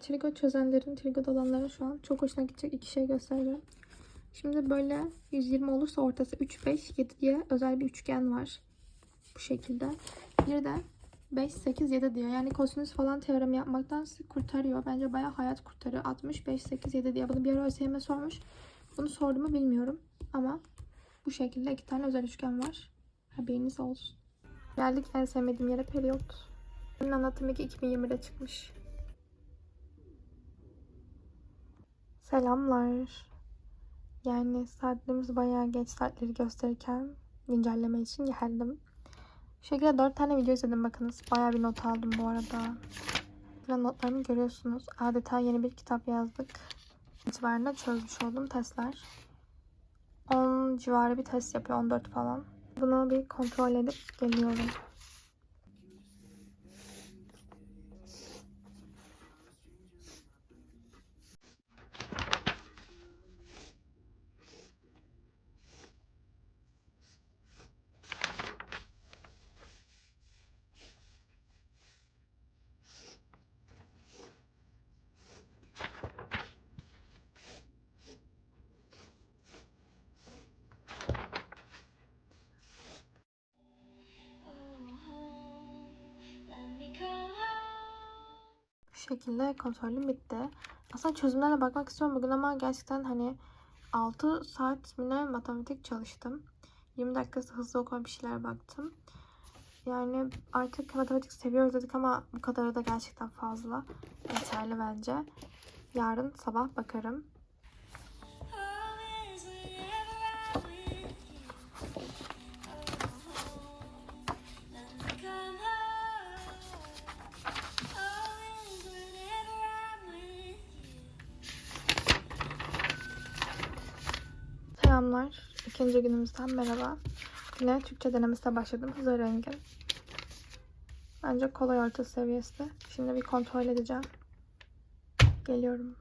Trigo çözenlerin, trigo dalanlara şu an çok hoşuna gidecek iki şey göstereceğim. Şimdi böyle 120 olursa ortası 3, 5, 7 diye özel bir üçgen var. Bu şekilde. Bir de 5, 8, 7 diyor. Yani kosinüs falan teoremi yapmaktan kurtarıyor. Bence baya hayat kurtarıyor. 60, 5, 8, 7 diye. Bunu bir ara ÖSYM sormuş. Bunu sordu mu bilmiyorum. Ama bu şekilde iki tane özel üçgen var. Haberiniz olsun. Geldik en sevmediğim yere periyot. Bunun anlatım 2 2020'de çıkmış. Selamlar. Yani saatlerimiz bayağı geç saatleri gösterirken güncelleme için geldim. Şu şekilde 4 tane video izledim bakınız. Bayağı bir not aldım bu arada. Burada notlarımı görüyorsunuz. Adeta yeni bir kitap yazdık. İtibarında çözmüş olduğum testler. 10 civarı bir test yapıyor. 14 falan. Bunu bir kontrol edip geliyorum. Şekilde kontrolüm bitti. Aslında çözümlerle bakmak istiyorum bugün ama gerçekten hani 6 saat mi matematik çalıştım. 20 dakikası hızlı okuma bir şeyler baktım. Yani artık matematik seviyoruz dedik ama bu kadarı da gerçekten fazla. Yeterli bence. Yarın sabah bakarım. Selamlar. İkinci günümüzden merhaba. Yine Türkçe denemesine başladım. Hızlı rengim. Bence kolay orta seviyesi. Şimdi bir kontrol edeceğim. Geliyorum.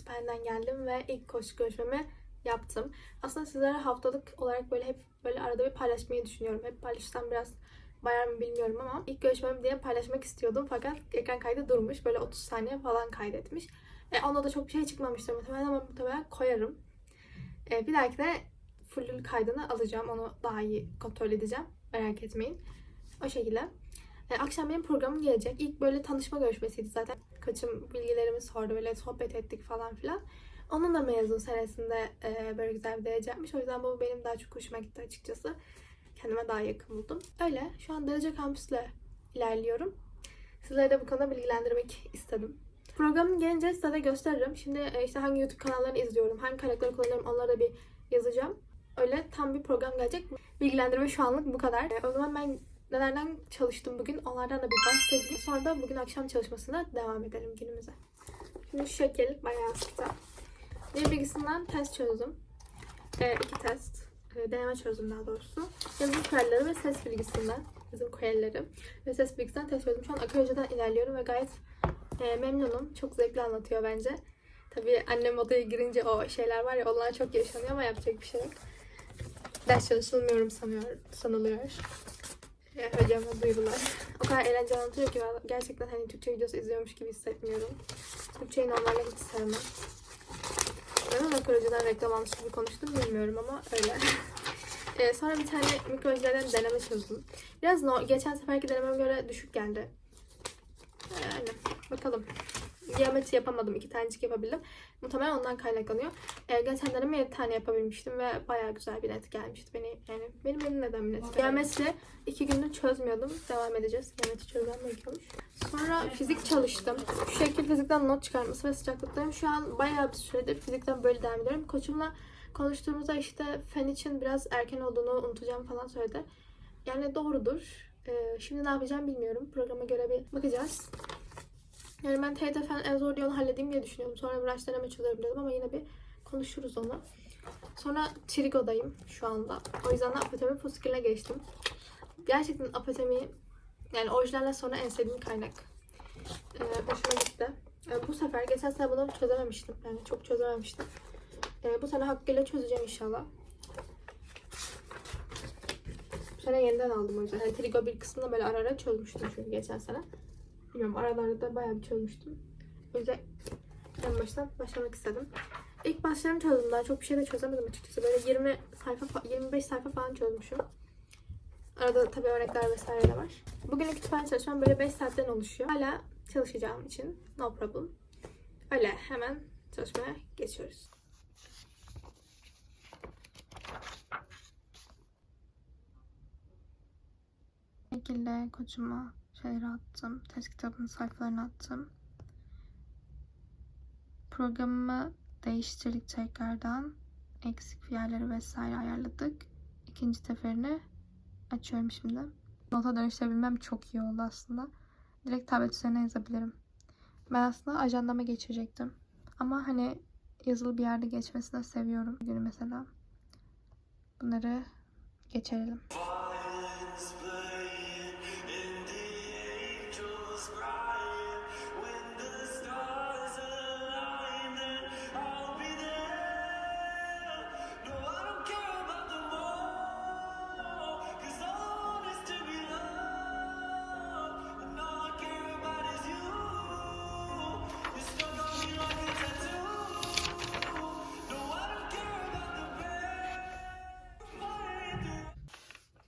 Kütüphaneden geldim ve ilk koşu görüşmemi yaptım. Aslında sizlere haftalık olarak böyle hep böyle arada bir paylaşmayı düşünüyorum. Hep paylaşsam biraz bayar mı bilmiyorum ama ilk görüşmemi diye paylaşmak istiyordum fakat ekran kaydı durmuş. Böyle 30 saniye falan kaydetmiş. E, onda da çok bir şey çıkmamıştır muhtemelen ama muhtemelen koyarım. E, bir dahaki de full kaydını alacağım. Onu daha iyi kontrol edeceğim. Merak etmeyin. O şekilde. E, akşam benim programım gelecek. İlk böyle tanışma görüşmesiydi zaten. Kaçım bilgilerimi sordu. Böyle sohbet ettik falan filan. Onun da mezun senesinde e, böyle güzel bir derece yapmış. O yüzden bu benim daha çok hoşuma gitti açıkçası. Kendime daha yakın buldum. Öyle. Şu an Derece Kampüs'le ilerliyorum. Sizleri de bu konuda bilgilendirmek istedim. Programın gelince size de gösteririm. Şimdi e, işte hangi YouTube kanallarını izliyorum, hangi karakteri kullanıyorum onları da bir yazacağım. Öyle tam bir program gelecek. Bilgilendirme şu anlık bu kadar. O zaman ben nelerden çalıştım bugün onlardan da bir bahsedeyim. Sonra da bugün akşam çalışmasına devam edelim günümüze. Şimdi şu şekil bayağı kitap. Dil bilgisinden test çözdüm. E, iki test. E, deneme çözdüm daha doğrusu. Yazım kuralları ve ses bilgisinden Bizim koyelleri. Ve ses bilgisayardan test çözdüm. Şu an akıllıcadan ilerliyorum ve gayet e, memnunum. Çok zevkli anlatıyor bence. Tabii annem odaya girince o şeyler var ya onlar çok yaşanıyor ama yapacak bir şey yok. Ders çalışılmıyorum sanıyor, sanılıyor. E, hocama duyurular. O kadar eğlenceli anlatıyor ki gerçekten hani Türkçe videosu izliyormuş gibi hissetmiyorum. Türkçeyi normalde hiç sevmem. Neden akıllıcadan reklam almış gibi konuştum bilmiyorum ama öyle. Ee, sonra bir tane mikrojilerden deneme çözdüm. Biraz no, geçen seferki denememe göre düşük geldi. Yani bakalım. Geometri yapamadım. iki tanecik yapabildim. Muhtemelen ondan kaynaklanıyor. Ee, geçen deneme 7 tane yapabilmiştim ve bayağı güzel bir net gelmişti. Beni yani benim benim neden net. Geometri iki gündür çözmüyordum. Devam edeceğiz. Geometri çözmem gerekiyormuş. Sonra fizik çalıştım. Şu şekil fizikten not çıkarması ve sıcaklıktayım. Şu an bayağı bir süredir fizikten böyle devam ediyorum. Koçumla konuştuğumuzda işte fen için biraz erken olduğunu unutacağım falan söyledi. Yani doğrudur. Ee, şimdi ne yapacağım bilmiyorum. Programa göre bir bakacağız. Yani ben TYT en zor yolu halledeyim diye düşünüyorum. Sonra branş deneme çözerim ama yine bir konuşuruz onu. Sonra Trigo'dayım şu anda. O yüzden de apotemi fosküle geçtim. Gerçekten apotemi yani orijinalle sonra en sevdiğim kaynak. Ee, hoşuma gitti. Ee, bu sefer geçen sene bunu çözememiştim. Yani çok çözememiştim. Ee, bu sene hakkıyla çözeceğim inşallah. Bu sene yeniden aldım o yüzden. Yani Trigo bir kısmını böyle ara ara çözmüştüm çünkü geçen sene. Bilmiyorum aralarda da bayağı bir çözmüştüm. O yüzden en baştan başlamak istedim. İlk başlarım çözdüm. Daha çok bir şey de çözemedim açıkçası. Böyle 20 sayfa, fa- 25 sayfa falan çözmüşüm. Arada tabii örnekler vesaire de var. Bugün kütüphane çalışmam böyle 5 saatten oluşuyor. Hala çalışacağım için no problem. Öyle hemen çalışmaya geçiyoruz. Şekilde koçuma şeyleri attım. Test kitabının sayfalarını attım. Programımı değiştirdik tekrardan. Eksik fiyerleri vesaire ayarladık. İkinci seferini açıyorum şimdi. Nota dönüştürebilmem çok iyi oldu aslında. Direkt tablet üzerine yazabilirim. Ben aslında ajandama geçirecektim. Ama hani yazılı bir yerde geçmesini seviyorum. Günü mesela. Bunları geçirelim.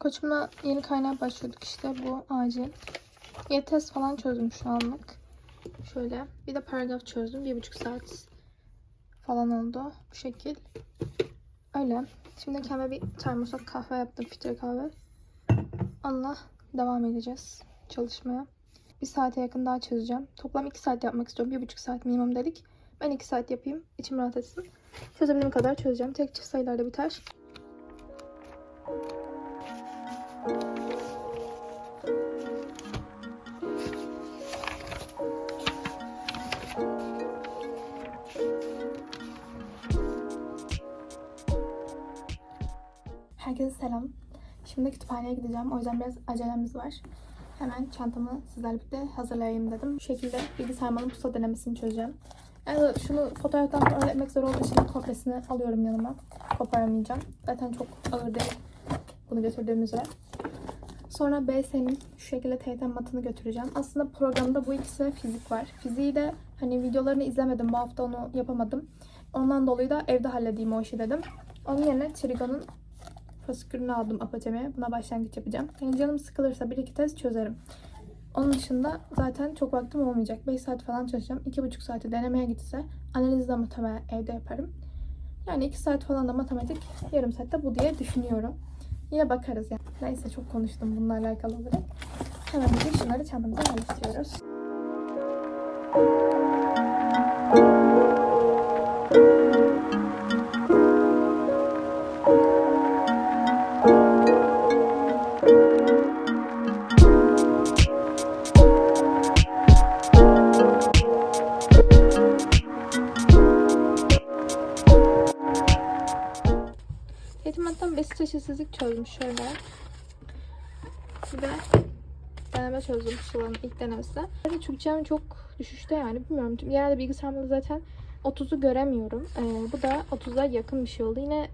Koçumla yeni kaynağa başlıyorduk işte bu acil. YTS falan çözdüm şu anlık. Şöyle. Bir de paragraf çözdüm. Bir buçuk saat falan oldu. Bu şekil. Öyle. Şimdi kendime bir termosa kahve yaptım. Filtre kahve. Onunla devam edeceğiz çalışmaya. Bir saate yakın daha çözeceğim. Toplam iki saat yapmak istiyorum. Bir buçuk saat minimum dedik. Ben iki saat yapayım. İçim rahat etsin. Çözebildiğim kadar çözeceğim. Tek çift sayılarda biter. Herkese selam. Şimdi kütüphaneye gideceğim. O yüzden biraz acelemiz var. Hemen çantamı sizlerle birlikte hazırlayayım dedim. Bu şekilde bilgisayarımın pusa denemesini çözeceğim. Yani şunu fotoğraftan sonra zor olduğu için kopyasını alıyorum yanıma. Koparamayacağım. Zaten çok ağır değil. Bunu götürdüğüm üzere. Sonra BS'nin şu şekilde TYT matını götüreceğim. Aslında programda bu ikisi fizik var. Fiziği de hani videolarını izlemedim. Bu hafta onu yapamadım. Ondan dolayı da evde halledeyim o işi dedim. Onun yerine Trigo'nun fasikülünü aldım apotemiye. Buna başlangıç yapacağım. Yani canım sıkılırsa bir iki test çözerim. Onun dışında zaten çok vaktim olmayacak. 5 saat falan çalışacağım. 2,5 saati denemeye gitse analizi de muhtemelen evde yaparım. Yani 2 saat falan da matematik, yarım saatte bu diye düşünüyorum. Yine bakarız yani. Neyse çok konuştum bununla alakalı olarak. Hemen bir şunları çantamıza yerleştiriyoruz. Eğitim hatta besin çeşitsizlik çözmüş şöyle. Bir de deneme çözdüm Sıla'nın ilk denemesi. Böyle Türkçem çok düşüşte yani bilmiyorum. Genelde bilgisayarımda zaten 30'u göremiyorum. Ee, bu da 30'a yakın bir şey oldu. Yine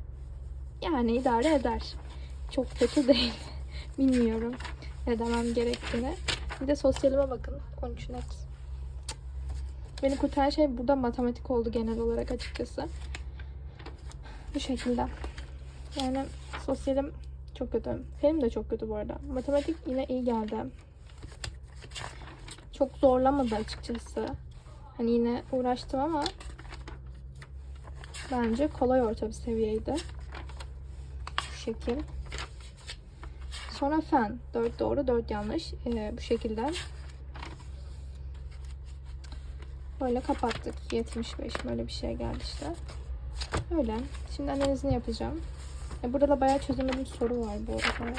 yani idare eder. Çok kötü değil. bilmiyorum ne demem gerektiğini. Bir de sosyalime bakın. 13 net. Beni kurtaran şey burada matematik oldu genel olarak açıkçası. Bu şekilde. Yani sosyalim çok kötü. Benim de çok kötü bu arada. Matematik yine iyi geldi. Çok zorlamadı açıkçası. Hani yine uğraştım ama bence kolay orta bir seviyeydi. Bu şekil. Sonra fen. 4 doğru 4 yanlış. Ee, bu şekilde. Böyle kapattık. 75 böyle bir şey geldi işte. Öyle. Şimdi analizini yapacağım. E, burada da bayağı çözemediğim soru var bu arada.